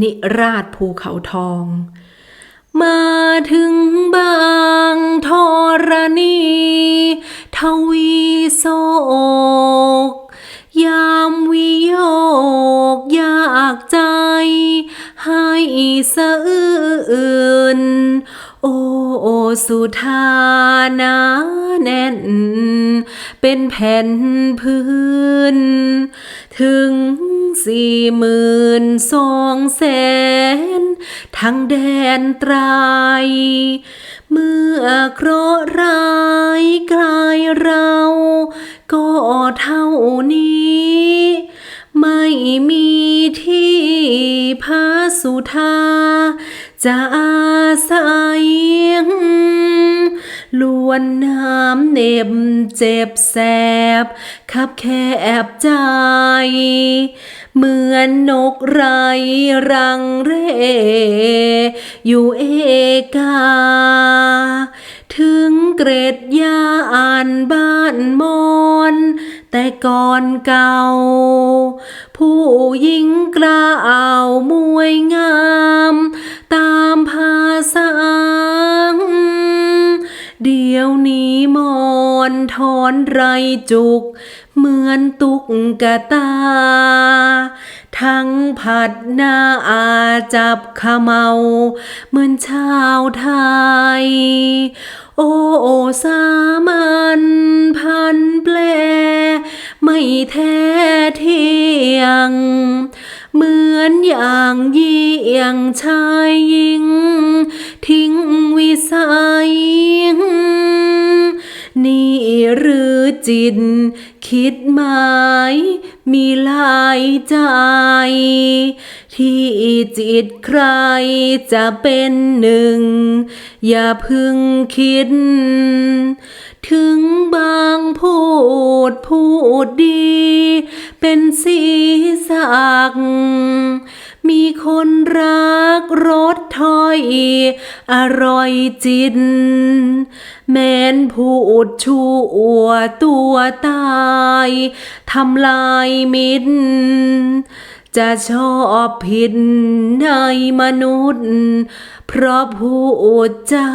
นิราชภูเขาทอง มาถึงบางทรณีทวีโศก ยามวิโยกยากใจ ให้สะอื่น โอโอสุธานาแน่น เป็นแผ่นพื้น ถึง สี่หมื่นสองแสนทั้งแดนไตรายเมื่อเคราะห์ร้ายกลายเรา ก็เท่านี้ ไม่มีที่พาสุธาจะอาศัย ลวนน้ำเหน็บเจ็บแสบ คับแคบใจ เหมือนนกไรรังเรอยู่เอกา ถึงเกรดยาอ่านบ้านมอนแต่ก่อนเก่า ผู้หญิงกล้าวมวยงา ทอนไรจุก เหมือนตุกกะตา ทั้งผัดหน้าอาจับขเมาเหมือนชาวไทย โอ้โอสามันพันแปล ไม่แท้เที่ยง เหมือนอย่างเยี่ยงชายหญิง จิต คิดหมายมีหลายใจ ที่จิตใครจะเป็นหนึ่ง อย่าพึงคิด ถึงบางพูดพูดดี เป็นสีสักมีคนรัก อย อร่อยจิตแม้นพูดชูอวตัวตายทำลายมิตรจะชอบผิดในมนุษย์ เพราะพูดจา